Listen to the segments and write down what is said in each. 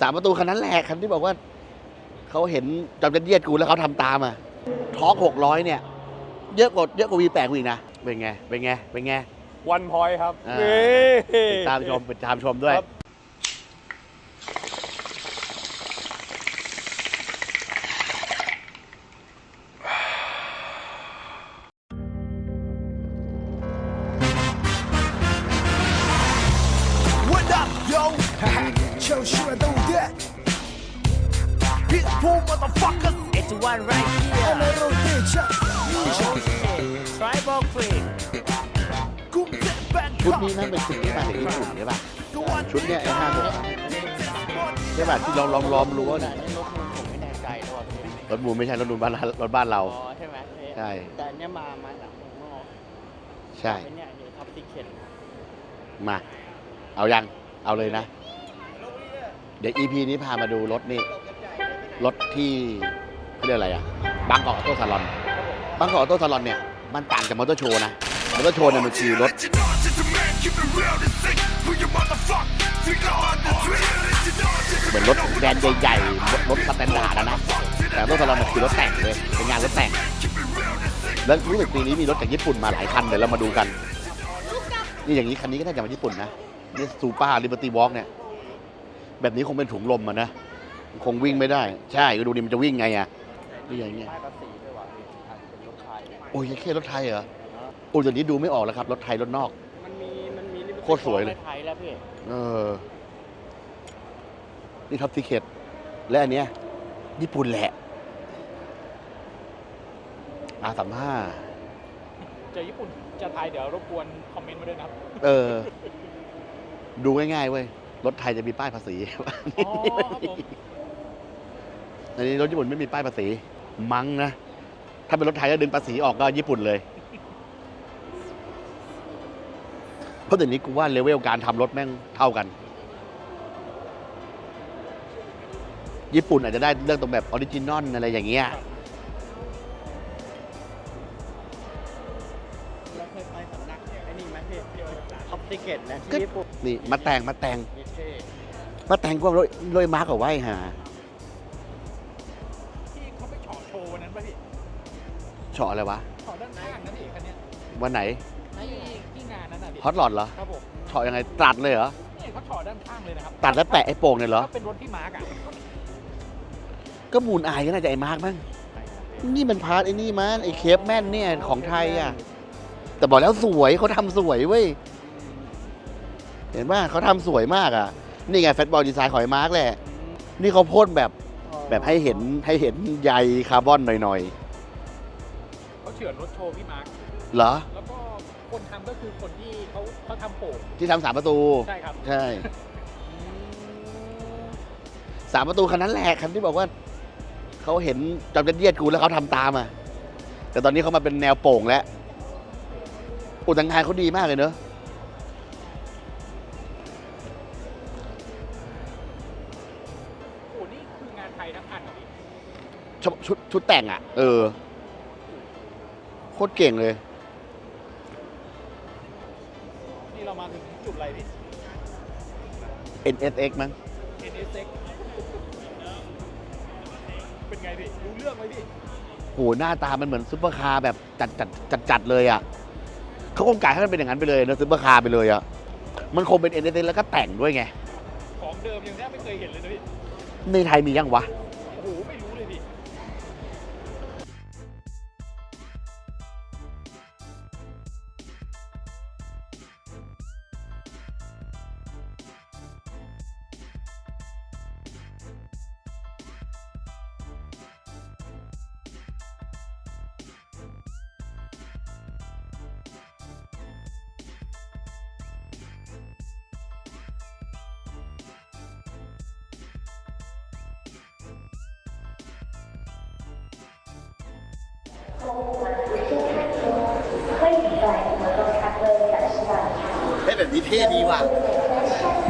สามประตูคันนั้นแหละคันที่บอกว่าเขาเห็นจอมยัดเยียดกูแล้วเขาทำตามอะท้องหกร้อยเนี่ย เยอะกว่าเยอะกว่าวีแปดกูอีกนะ เป็นไง เป็นไง เป็นไง วันพอยครับอ่า นี่ ติดตามชมติดตามชมด้วย ครับ ชุดนี้นั่นเป็นชุดที่มาจากญี่ปุ่นใช่ป่ะชุดเนี้ยไอ้ห้าหกใช่ป่ะที่เราล้อมล้อมรั้วแต่เนี่ยรถมึงผมไม่แน่ใจนะว่าเป็นรถบูมไม่ใช่รถบูมบ้านรถบ้านเรา อ๋อใช่ไหมใช่ แต่อันเนี้ยมามาจากเมืองนอกใช่ เป็นเนี่ยเฮท็อปติเข็นมา เอายัง เอาเลยนะ เดี๋ยว EP นี้พามาดูรถนี่ รถที่เขาเรียกอะไรอะบางกอกออโต้ซาลอน บางกอกออโต้ซาลอนเนี่ย มันต่างจากมอเตอร์โชว์นะ มอเตอร์โชว์เนี่ยมันคือรถเหมือนรถแบรนด์ใหญ่ๆ รถรถสแตนดาร์ดอะนะ แต่รถซาลอนมันคือรถแต่งเลยเป็นงานรถแต่ง แล้วรู้สึกปีนี้มีรถจากญี่ปุ่นมาหลายคันเดี๋ยวเรามาดูกัน นี่อย่างนี้คันนี้ก็น่าจะมาญี่ปุ่นนะ นี่ซูเปอร์ลิเบอร์ตี้วอล์กเนี่ย แบบนี้คงเป็นถุงลมอะนะ คงวิ่งไม่ได้ ใช่ก็ดูดิมันจะวิ่งไงอะนี่อย่างเงี้ยป้ายภาษีด้วยว่ะพี่อาจจะเป็นรถไทยโอ้ยแค่รถไทยเหรอ โอ้ยเดี๋ยวนี้ดูไม่ออกแล้วครับ รถไทยรถนอก มันมีมันมี Liberty โคตรสวยเลยในไทยแล้วพี่เออ นี่ท็อปทิเก็ตและอันเนี้ยญี่ปุ่นแหละอาสามห้าเจอญี่ปุ่นจะไทยเดี๋ยวรบกวนคอมเมนต์มาด้วยนะครับเออ ดูง่ายๆเว้ย รถไทยจะมีป้ายภาษีอ๋อครับผมอันนี้รถญี่ปุ่นไม่มีป้ายภาษี มั้งนะ ถ้าเป็นรถไทยก็ดึงภาษีออกก็ญี่ปุ่นเลย เพราะเดี๋ยวนี้กูว่าเลเวลการทำรถแม่งเท่ากัน ญี่ปุ่นอาจจะได้เรื่องตรงแบบออริจินอลอะไรอย่างเงี้ยแล้วเคยไปสำนักไอ้นี่ไหมพี่ท็อปติเข็นนะก็ที่ญี่ปุ่นนี่มาแต่งมาแต่งมีเท่มาแต่งกว่ารถรถมาร์กกับไว้หาที่เขาไปเฉาะโชว์วันนั้นป่ะพี่เฉาะอะไรวะเฉาะด้านข้างนั่นเองคันเนี้ยวันไหน ฮอตหลอดเหรอครับผมเฉาะยังไงตัดเลยเหรอเนี่ยเขาเฉาะด้านข้างเลยนะครับตัดแล้วแปะไอ้โป่งเนี่ยเหรอ ถ้าเป็นรถที่มาร์กอะก็มูลอายก็น่าจะไอ้มาร์กมั้งนี่มันพาร์ทไอ้นี่มันไอ้เคปแม่นเนี่ยของไทยอะ แต่บอกแล้วสวยเขาทำสวยเว้ย เห็นป่ะเขาทำสวยมากอะ นี่ไงแฟตบอลดีไซน์ของไอ้มาร์กแหละ นี่เขาพ่นแบบแบบให้เห็นให้เห็นใยคาร์บอนหน่อยเขาเฉือนรถโชว์พี่มาร์กๆ เหรอ แล้วก็ คนทำก็คือคนที่เขาเขาทำโป่งที่ทำสามประตู ใช่ครับใช่สามประตูคันนั้นแหละคันที่บอกว่าเขาเห็นจอมยัดเยียดกูแล้วเขาทำตามอะแต่ตอนนี้เขามาเป็นแนวโป่งแล้วอุตังงานเขาดีมากเลยเนอะโอ้นี่คืองานไทยทั้งอันเหรอพี่ชุดชุดชุดแต่งอะ เออ โคตรเก่งเลย อะไรพี่ NSX มั้ง NSX เป็นไงพี่รู้เรื่องไหมพี่โหหน้าตามันเหมือนซุปเปอร์คาร์แบบจัดจัดจัดจัดเลยอะเขาคงกะให้มันเป็นอย่างนั้นไปเลยเนอะซุปเปอร์คาร์ไปเลยอะมันคงเป็น NSX แล้วก็แต่งด้วยไง ของเดิมยังแทบไม่เคยเห็นเลยนะพี่ ในไทยมียังวะ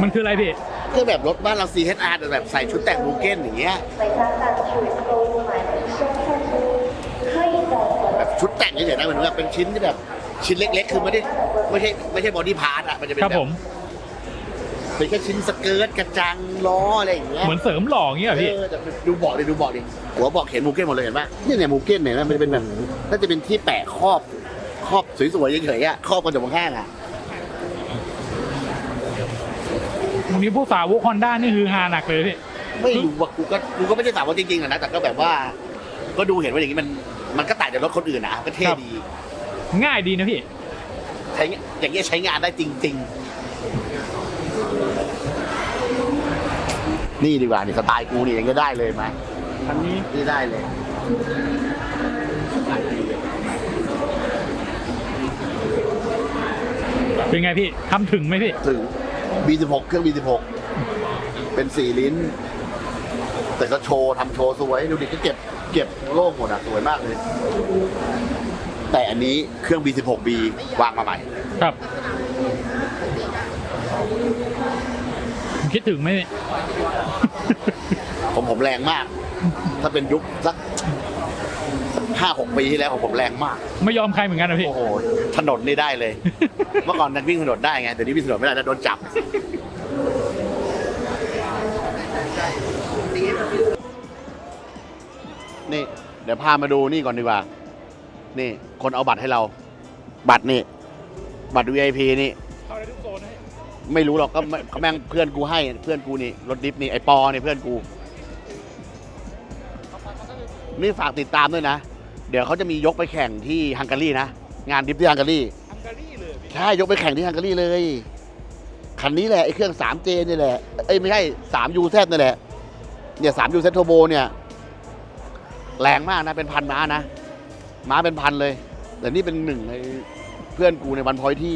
มันคืออะไรพี่ คือแบบรถบ้านเรา CHR แต่แบบใส่ชุดแต่งบูเก้นอย่างเงี้ยแบบชุดแต่งเฉยๆนะเหมือนแบบเป็นชิ้นที่แบบชิ้นเล็ก ๆ คือไม่ได้ไม่ใช่ไม่ใช่บอดี้พาร์ทอะมันจะเป็นคบแบผบม เป็นแค่ชิ้นสเกิร์ตกระจังล้ออะไรอย่างเงี้ยเหมือนเสริมหล่อเงี้ยพี่แต่ดูเบาะดิดูเบาะดิหัวเบาะเห็นมูเก้นหมดเลยเห็นปะนี่เนี่ยมูเก้นเนี่ยมันจะเป็นแบบน่าจะเป็นที่แปะครอบครอบสวยๆเฉยๆอะครอบกระจกห้างอะ วันนี้ผู้สาวกฮอนด้านี่คือฮาหนักเลยพี่ ไม่รู้ว่ากูก็กูก็ไม่ได้สาวว่าจริงๆอะนะแต่ก็แบบว่า ก็ดูเห็นว่าอย่างนี้มันมันก็ต่างจากรถคนอื่นนะก็เท่ครับ ดีง่ายดีนะพี่ ใช้อย่างเงี้ยใช้งานได้จริง ๆ นี่ดีกว่านี่สไตล์กูนี่อย่างเงี้ยได้เลยไหมคันนี้นี่ได้เลยสไตล์กูเลยเป็นไงพี่ทำถึงไหมพี่ ถึง B16 เครื่อง B16 เป็นสี่ลิ้น แต่ก็โชว์ทำโชว์สวยดูดิก็เก็บเก็บโล่งหมดอะสวยมากเลย แต่อันนี้เครื่อง B16B วางมาใหม่ ครับ คิดถึงไหมพี่ผมผมแรงมาก ถ้าเป็นยุคสัก ห้าหกปีที่แล้วของผมแรงมาก ไม่ยอมใครเหมือนกันนะพี่ โอ้โห ถนนนี่ได้เลย เมื่อก่อนนั้นวิ่งถนนได้ไงแต่นี้วิ่งถนนไม่ได้แล้วโดนจับ นี่เดี๋ยวพามาดูนี่ก่อนดีกว่า นี่คนเอาบัตรให้เรา บัตรนี่ บัตร VIP นี่ เข้าได้ทุกโซนนะพี่ไม่รู้หรอกก็ไม่เขาแม่งเพื่อนกูให้เพื่อนกูนี่รถดิฟนี่ไอปอนี่เพื่อนกู นี่ฝากติดตามด้วยนะ เดี๋ยวเขาจะมียกไปแข่งที่ฮังการีนะ งานดิฟที่ฮังการีฮังการีเลยพี่ใช่ยกไปแข่งที่ฮังการีเลย คันนี้แหละไอเครื่อง 3J นี่แหละเอ้ยไม่ใช่ 3UZ นี่แหละเนี่ย 3UZ Turbo เนี่ยแรงมากนะเป็นพันม้านะ ม้าเป็นพันเลย แต่นี่เป็นหนึ่งในเพื่อนกูในวันพอยที่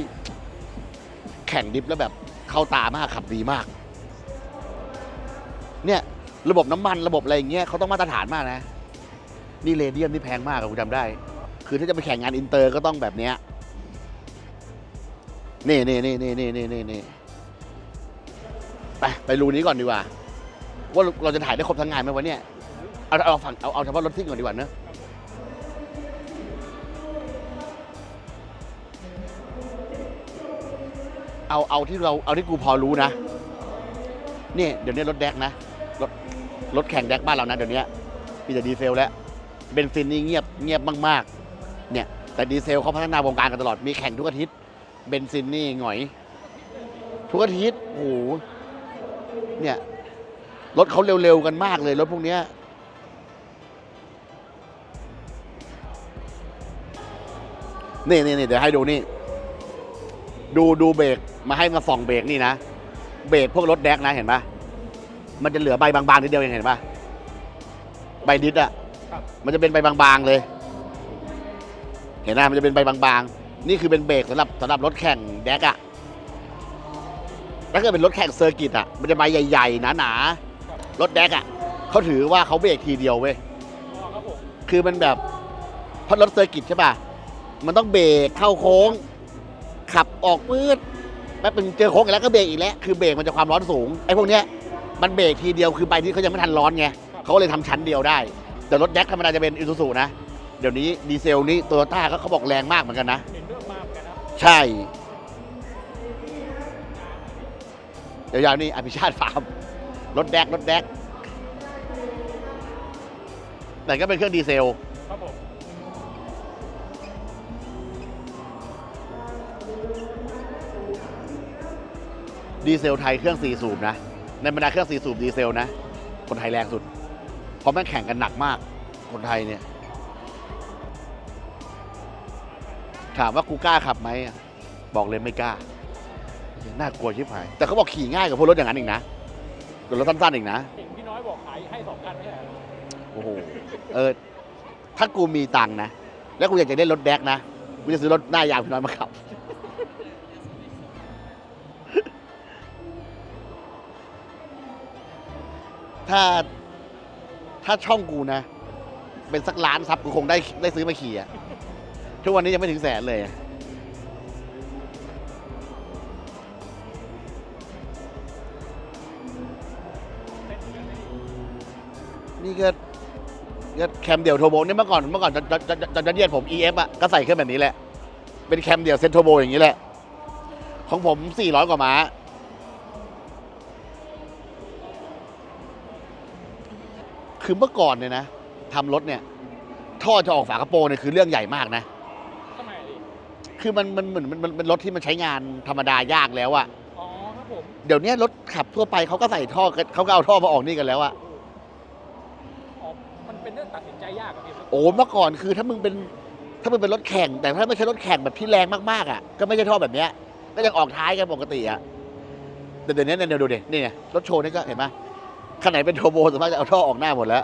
แข่งดิฟแล้วแบบเข้าตามากขับดีมาก เนี่ย ระบบน้ำมันระบบอะไรอย่างเงี้ยเขาต้องมาตรฐานมากนะ นี่เรเดียมนี่แพงมากอะกูจำได้ คือถ้าจะไปแข่งงานอินเตอร์ก็ต้องแบบเนี้ยนี่นี่นี่นี่นี่นี่นี่นี่ไปไปรูนี้ก่อนดีกว่า ว่าเราจะถ่ายได้ครบทั้งงานไหมวะเนี่ยเอาเอาฝั่งเอาเอาเฉพาะรถซิ่งก่อนดีกว่าเนอะเอาเอาที่เราเอาที่กูพอรู้นะเนี่ยเดี๋ยวนี้รถแดกนะรถรถแข่งแดกบ้านเรานะเดี๋ยวนี้มีแต่ดีเซลแล้ว เบนซินนี่เงียบเงียบมากๆ เนี่ย แต่ดีเซลเขาพัฒนาวงการกันตลอด มีแข่งทุกอาทิตย์ เบนซินนี่หงอย ทุกอาทิตย์ โอ้โห เนี่ย รถเขาเร็วๆกันมากเลย รถพวกเนี้ยนี่นี่นี่เดี๋ยวให้ดูนี่ ดูดูเบรก มาให้มาส่องเบรกนี่นะ เบรกพวกรถแดกนะเห็นปะมันจะเหลือใบบางๆนิดเดียวเองเห็นปะใบดิดอะ ครับ มันจะเป็นใบบางๆเลย เห็นไหมมันจะเป็นใบบางๆ นี่คือเป็นเบรกสำหรับสำหรับรถแข่งแดกอะถ้าเกิดเป็นรถแข่งเซอร์กิตอะมันจะใบใหญ่ๆหนาๆรถแดกอะเขาถือว่าเขาเบรกทีเดียวเว้ยคือมันแบบเพราะรถเซอร์กิตใช่ป่ะมันต้องเบรกเข้าโค้ง ขับออกมืดแป๊บนึงเจอโค้งอีกแล้วก็เบรกอีกแล้วคือเบรกมันจะความร้อนสูงไอ้พวกเนี้ยมันเบรกทีเดียวคือไปที่เขายังไม่ทันร้อนไงเขาก็เลยทำชั้นเดียวได้ แต่รถแดกธรรมดาจะเป็นอิซูซูนะ เดี๋ยวนี้ดีเซลนี่โตโยต้าก็เขาบอกแรงมากเหมือนกันนะ เห็นเรื่องมากเหมือนกันนะใช่ เดี๋ยวยาวนี่อภิชาติฟาร์ม รถแดกรถแดกแต่ก็เป็นเครื่องดีเซล ครับผมดีเซลไทยเครื่อง4สูบนะ ในบรรดาเครื่อง4สูบดีเซลนะ คนไทยแรงสุดเพ ราะแม่งแข่งกันหนักมาก คนไทยเนี่ย ถามว่ากูกล้าขับไหมอะบอกเลยไม่กล้า น่ากลัวชิบหาย แต่เขาบอกขี่ง่ายกว่าพวกรถอย่างนั้นอีกนะกว่ารถสั้นๆอีกนะเห็นพี่น้อยบอกขายให้สองคันไม่ใช่เหรอโอ้โห เออ ถ้ากูมีตังค์นะ แล้วกูอยากจะเล่นรถแดกนะ กูจะซื้อรถหน้ายางพี่น้อยมาขับถ้า ถ้าช่องกูนะ เป็นสักล้านซับกูคงได้ได้ซื้อมาขี่อะทุกวันนี้ยังไม่ถึงแสนเลยนี่ก็ก็แคมเดี่ยวโทโบเนี่ยเมื่อก่อนเมื่อก่อนจะจะจะจะจะเรียกผม EF อะก็ใส่เครื่องแบบนี้แหละ เป็นแคมเดี่ยวเซนโทโบอย่างนี้แหละ ของผม 400 กว่าม้า คือเมื่อก่อนเนี่ยนะทำรถเนี่ย ท่อจะออกฝากระโปรงเนี่ยคือเรื่องใหญ่มากนะ ทำไมอะพี่คือมันมันเหมือนมันมันเป็นรถที่มันใช้งานธรรมดายากแล้วอะอ๋อครับผมเดี๋ยวนี้รถขับทั่วไปเขาก็ใส่ท่อกันเขาก็เอาท่อมาออกนี่กันแล้วอะอ๋อมันเป็นเรื่องตัดสินใจยากอะพี่โอ้เมื่อก่อนคือถ้ามึงเป็นถ้ามึงเป็นรถแข่ง แต่ถ้าไม่ใช่รถแข่งแบบที่แรงมากๆอะก็ไม่ใช่ท่อแบบเนี้ยก็ยังออกท้ายกันปกติอะแต่เดี๋ยวนี้เนี่ยเดี๋ยวดูดินี่ไงรถโชว์นี่ก็เห็นไหม คันไหนเป็นโทโบส่วนมากจะเอาท่อออกหน้าหมดแล้ว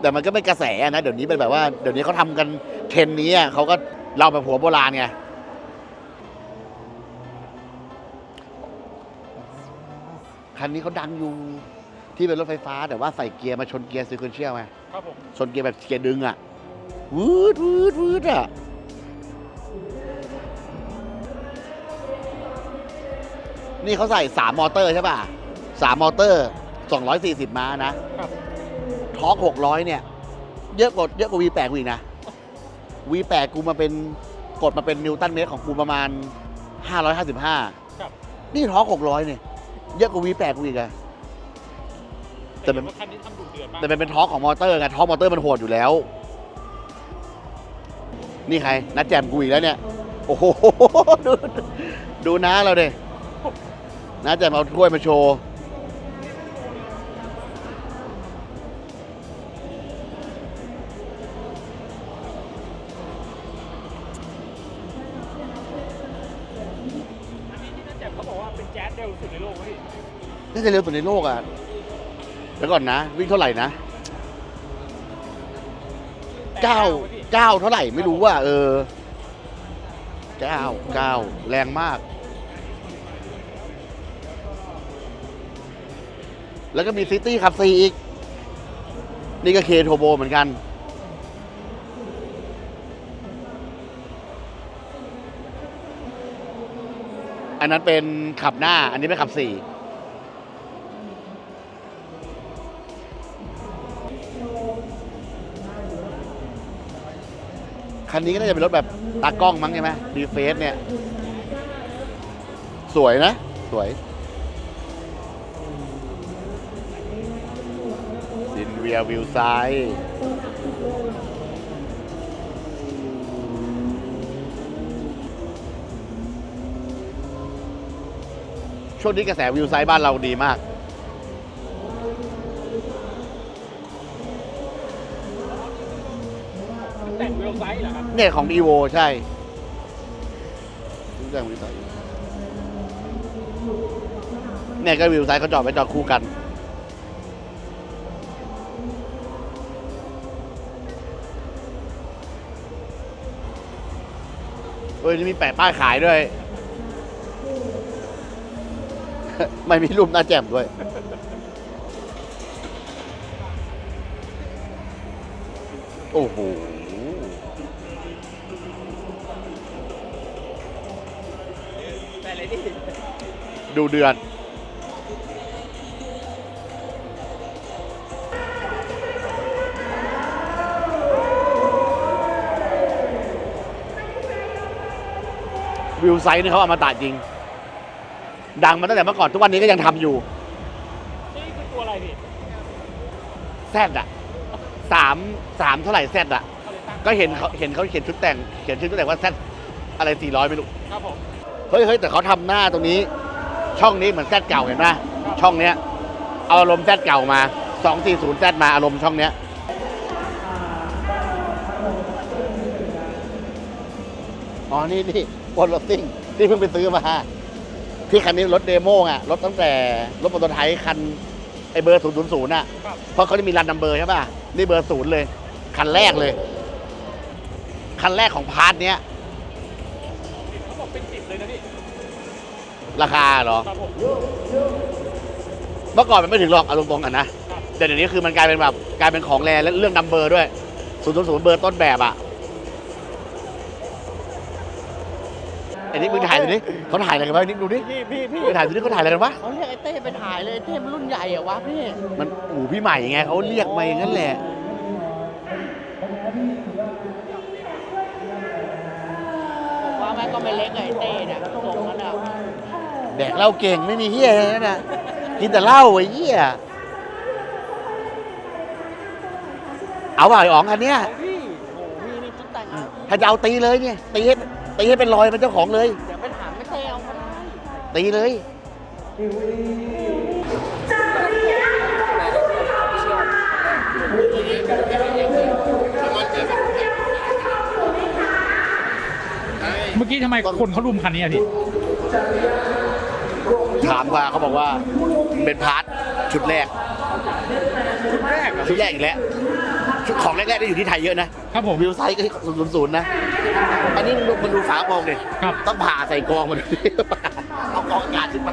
แต่มันก็เป็นกระแสอะนะเดี๋ยวนี้เป็นแบบว่าเดี๋ยวนี้เขาทำกันเทรนด์นี้อะเขาก็เราแบบหัวโบราณไงคันนี้เขาดังอยู่ที่เป็นรถไฟฟ้า แต่ว่าใส่เกียร์มาชนเกียร์ซีเควนเชียลไหมครับผมชนเกียร์แบบเกียร์ดึงอะวืดวืดวืดอะ นี่เขาใส่สามมอเตอร์ใช่ป่ะสามมอเตอร์สองร้อยสี่สิบม้านะครับทอร์กหกร้อยเนี่ย เยอะกว่าเยอะกว่า V8 กูอีกนะ V8 กูมาเป็นกดมาเป็นนิวตันเมตรของกูประมาณ 555ครับนี่ทอร์กหกร้อยเนี่ย เยอะกว่า V8 กูอีกอะแต่แต่มันว่าคันนี้ทำดุเดือดมากแต่มันเป็นทอร์กของมอเตอร์ไงทอร์กมอเตอร์มันโหดอยู่แล้ว นี่ใครนัดแจมกูอีกแล้วเนี่ย โอ้โห ดูดูน้าเราเด้ น้าแจมเอาถ้วยมาโชว์ อันนี้ที่น่าแจ่มเขาบอกว่าเป็นแจ๊สเร็วสุดในโลกวะพี่น่าจะเร็วสุดในโลกอะเดี๋ยวก่อนนะ วิ่งเท่าไหร่นะเก้าแปดวะพี่เก้าเท่าไหร่ไม่รู้ว่า เออเก้าเก้าแรงมาก แล้วก็มีซิตี้ขับซีอีก นี่ก็เคโทโบเหมือนกัน อันนั้นเป็นขับหน้า อันนี้เป็นขับสี่คันนี้ก็น่าจะเป็นรถแบบตากล้องมั้งใช่ไหมดีเฟสเนี่ย สวยนะ สวย ซินเวียวิวซ้ายช่วงนี้กระแสวิวไซด์บ้านเราดีมาก แต่งเวลไซส์เหรอครับ เนี่ยของ e v o ใช่รู้จักวิวไซด์เนี่ยก็วิวไซด์เขาจอดไว้จอดคู่กัน เอ้ยนี่มีแปะป้ายขายด้วย ไม่มีรูปหน้าแจ่มด้วย โอ้โหแต่เลยดิดูเดือด วิวไซต์นี่เขาเอามาตัดจริง ดังมาตั้งแต่เมื่อก่อนทุกวันนี้ก็ยังทำอยู่นี่คือตัวอะไรพี่แซดอะสามสามเท่าไหร่แซดอะเขาเลยตั้งก็เห็นเขาเห็นเขาเขียนชุดแต่งเขียนชุดแต่งว่าแซดอะไรสี่ร้อยไม่รู้ ครับผมเฮ้ยเฮ้ยแต่เขาทำหน้าตรงนี้ ช่องนี้เหมือนแซดเก่าเห็นไหมช่องเนี้ยเอาอารมณ์แซดเก่ามาสองสี่ศูนย์แซดมาอารมณ์ช่องเนี้ยอ๋อนี่นี่ บนรถซิ่งที่เพิ่งไปซื้อมา ที่คันนี้รถเดโมอะรถตั้งแต่รถมอเตอร์ไซค์คันไอเบอร์ศูนย์ศูนย์ศูนย์อะ ครับ เพราะเขาจะมีรันนัมเบอร์ใช่ป่ะ นี่เบอร์ศูนย์เลย คันแรกเลย คันแรกของพาร์ทเนี้ย เขาบอกเป็นสิบเลยนะพี่ราคาเหรอ ครับผม เมื่อก่อนมันไม่ถึงหรอกเอาตรงๆกันนะ แต่เดี๋ยวนี้คือมันกลายเป็นแบบกลายเป็นของแรและเรื่องนัมเบอร์ด้วยศูนย์ศูนย์เบอร์ต้นแบบอะ ไอ้นี่มึงถ่ายดูดิเขาถ่ายอะไรกันวะนี่ดูดิพี่พี่พี่ไปถ่ายดูดิเขาถ่ายอะไรกันวะเขาเรียกไอ้เต้ไปถ่ายเลยไอ้เต้มันรุ่นใหญ่อะวะพี่มันอู๋พี่ใหม่ไงเขาเรียกมาอย่างนั้นแหละผมว่าแม่งก็ไม่เล็กอะไอ้เต้เนี่ยทรงนั้นอะแดกเหล้าเก่งไม่มีเฮียอะไรนั่นน่ะกินแต่เหล้าไอ้เหี้ยเอาเปล่าไอ้อ๋องอันเนี้ย ของพี่โอ้โหพี่นี่ชุดแต่งงานพี่ถ้าจะเอาตีเลยเนี่ยตีให้ ตีให้เป็นรอยเป็นเจ้าของเลย เดี๋ยวไปถามไม่เต้เอาก็ได้ตีเลยเมื่อกี้ทำไมคนเขารุมคันนี้อะพี่ ถามว่าเขาบอกว่าเป็นพาร์ทชุดแรก ชุดแรกชุดแรกอีกแล้วชุดของแรกๆได้อยู่ที่ไทยเยอะนะครับผม วิวไซต์ก็ศูนย์ศูนย์นะ อันนี้มันดูมันดูฝากองดิครับ ต้องผ่าใส่กองมาดูเอากองอากาศขึ้นมา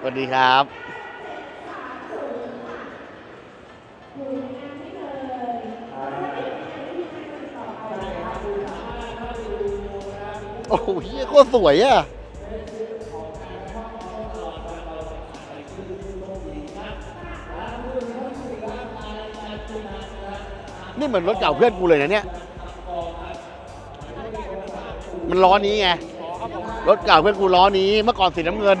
สวัสดีครับโอ้โหเฮียโคตรสวยอะนี่เหมือนรถเก่าเพื่อนกูเลยนะเนี่ย มันล้อนี้ไง รถเก่าเพื่อนกูล้อนี้ เมื่อก่อนสีน้ำเงิน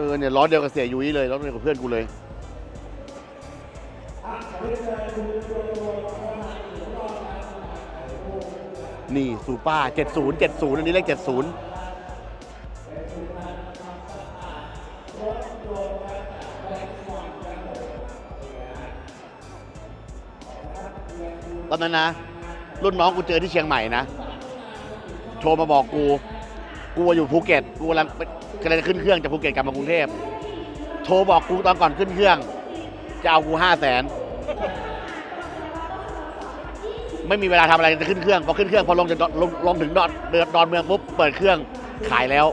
ออเนี่ยล้อเดียวกับเสียยุ้ยเลยล้อเดียวกับเพื่อนกูเลยนี่ซูป้า70 70 อันนี้เลข70ตอนนั้นนะ รุ่นน้องกูเจอที่เชียงใหม่นะ โทรมาบอกกู กูอยู่ภูเก็ตกูกำลังกำลังจะขึ้นเครื่องจากภูเก็ตกลับมากรุงเทพโทรบอกกูตอนก่อนขึ้นเครื่อง จะเอากูห้าแสนไม่มีเวลาทำอะไรจะขึ้นเครื่องพอขึ้นเครื่องพอลงจากดอนลงลงถึงดอนเดือดดอนเมืองปุ๊บเปิดเครื่องขายแล้ว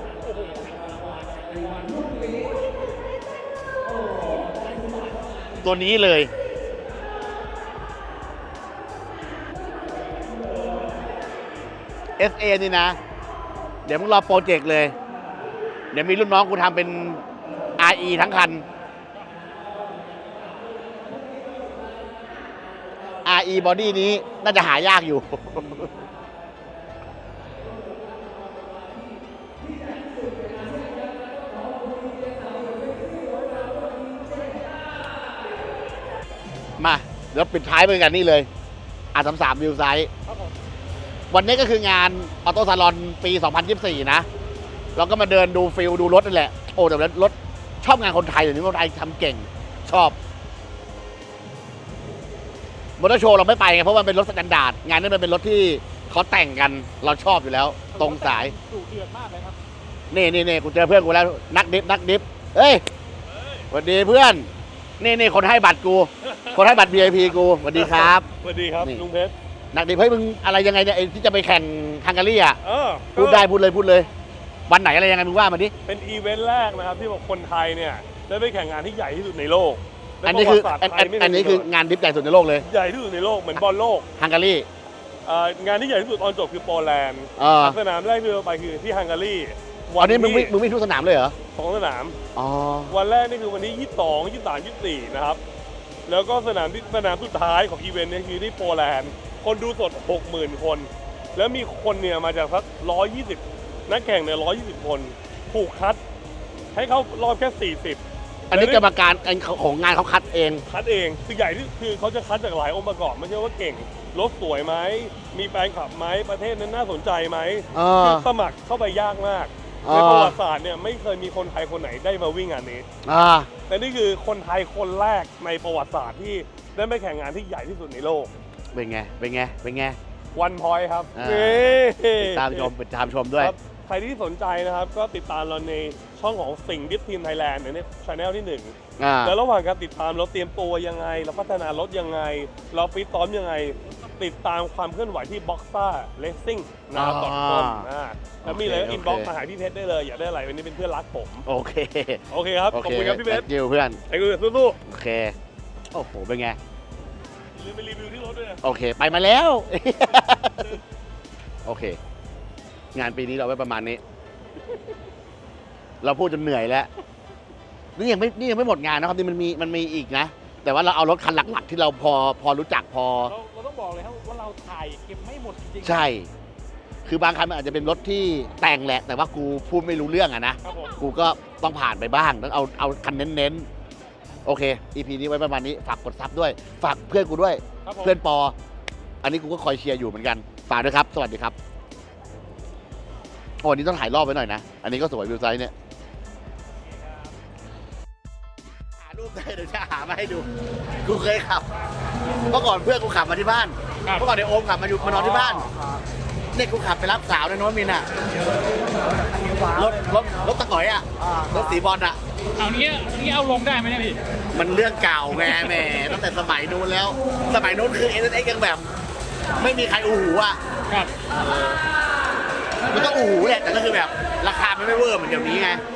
ตัวนี้เลย SA นี่นะ เดี๋ยวมึงรอโปรเจกต์เลย เดี๋ยวมีรุ่นน้องกูทำเป็น RE ทั้งคัน RE body นี้น่าจะหายากอยู่ มา เดี๋ยวปิดท้ายไปกันนี่เลยอาสามสามวิวไซต์ครับ วันนี้ก็คืองานออโต้ซาลอนปี 2024 นะ เราก็มาเดินดูฟิลดูรถนั่นแหละ โอ้แต่รถชอบงานคนไทยเดี๋ยวนี้คนไทยทำเก่งชอบมอเตอร์โชว์เราไม่ไปไงเพราะมันเป็นรถสแตนดาร์ดงานนี้มันเป็นรถที่เขาแต่งกันเราชอบอยู่แล้ว ตรงสายดุเดือดมากเลยครับนี่นี่นี่กูเจอเพื่อนกูแล้วนักดิฟนักดิฟเฮ้ยสวัสดีเพื่อน นี่นี่คนให้บัตรกู คนให้บัตร VIP กูสวัสดีครับสวัสดีครับนี่ลุงเพชร นักดิฟเฮ้ยมึงอะไรยังไงเนี่ยไอ้ที่จะไปแข่งฮังการีอะเออพูดได้พูดเลยพูดเลย วันไหนอะไรยังไงมึงว่ามาดิเป็นอีเวนต์แรกนะครับที่บอกคนไทยเนี่ยได้ไปแข่งงานที่ใหญ่ที่สุดในโลกอันนี้คือและประวัติศาสตร์อันไทอันยไม่อันนี้มีคือมาก่งานดิฟใหญ่สุดในโลกเลยใหญ่ที่สุดในโลกเหมือนบอลโลกฮังการีเอ่องานที่ใหญ่ที่สุดตอนจบคือโปแลนด์เออสนามแรกที่เราไปคือที่ฮังการีวันนี้มึงวิ่งที่มึงวิ่งทุกสนามเลยเหรอสองสนามอ๋อวันแรกนี่คือวันที่22 23 24นะครับ แล้วก็สนามที่สนามสุดท้ายของอีเวนต์เนี่ยคือที่โปแลนด์ คนดูสด 60,000 คน แล้วมีคนเนี่ยมาจากสัก 120 นักแข่งเนี่ย120 คน ถูกคัด ให้เข้ารอบแค่ 40 อันนี้กรรมการอันของงานเขาคัดเอง คัดเองคือใหญ่ที่คือเขาจะคัดจากหลายองค์ประกอบ ไม่ใช่ว่าเก่ง รถสวยไหม มีแฟนคลับไหม ประเทศนั้นน่าสนใจไหมเออ คือสมัครเข้าไปยากมากอ่าในประวัติศาสตร์เนี่ยไม่เคยมีคนไทยคนไหนได้มาวิ่งงานนี้ อ่า แต่นี่คือคนไทยคนแรกในประวัติศาสตร์ที่ได้ไปแข่งงานที่ใหญ่ที่สุดในโลก เป็นไง เป็นไง เป็นไง วันพอยครับอ่า นี่ตามชมเป็นตามชมด้วย ครับใครที่สนใจนะครับ ก็ติดตามเราในช่องของสิ่งดิฟทีมไทยแลนด์ในช anel ที่หนึ่ง อ่า แล้วระหว่างการติดตามเราเตรียมตัวยังไง เราพัฒนารถยังไง เราฟิตซ้อมยังไง ติดตามความเคลื่อนไหวที่ Boxer Racing นะครับอ๋ดออทคอมอ่าแล้วมีอะไรก็โอเค อินบ็อกโอเคมาหาพี่เพชรได้เลย อยากได้อะไรวันนี้เป็นเพื่อนรักผม โอเคโอเคครับโอขอบเคคุณครับพี่เพชร thank you เพื่อน ไอ้กูสู้โอเค โอ้โห เป็นไงๆ ลืมไปรีวิวที่รถด้วยนะโอเค ไปมาแล้ว โอเค งานปีนี้เราไว้ประมาณนี้ เราพูดจนเหนื่อยแล้ว นี่ยังไม่นี่ยังไม่หมดงานนะครับ นี่มันมีมันมีอีกนะ แต่ว่าเราเอารถคันหลัก ๆ ที่เราพอพอรู้จักพอ เราเราต้องบอกเลยครับว่าเราถ่ายเก็บไม่หมดจริงๆใช่ คือบางคันมันอาจจะเป็นรถที่แต่งแหละ แต่ว่ากูพูดไม่รู้เรื่องอะนะ ครับผม กูก็ต้องผ่านไปบ้าง ต้องเอาเอาคันเน้นๆ โอเค EP นี้ไว้ประมาณนี้ ฝากกดซับด้วย ฝากเพื่อนกูด้วย ครับผม เพื่อนปอ อันนี้กูก็คอยเชียร์อยู่เหมือนกัน ฝากด้วยครับ สวัสดีครับโอ้อันนี้ต้องถ่ายรอบไว้หน่อยนะ อันนี้ก็สวยวิวไซต์เนี่ยหารูปได้เดี๋ยวจะหามาให้ดู กูเคยขับ เมื่อก่อนเพื่อนกูขับมาที่บ้านเมื่อก่อนเดี๋ยวโอมขับมาอยู่มานอนที่บ้าน เนี่ยกูขับไปรับสาวในโน้นมินอะรถรถรถตะก๋อยอะรถสีบอลอะเอาเนี้ยนี่เอาลงได้ไหมเนี่ยพี่มันเรื่องเก่าไงแหม่ตั้งแต่สมัยนู้นแล้ว สมัยนู้นคือเอ็นเอ็กยังแบบ ไม่มีใครอูหูอะครับมันก็อูหูแหละแต่ก็คือแบบ ราคามันไม่เวอร์เหมือนเดี๋ยวนี้ไง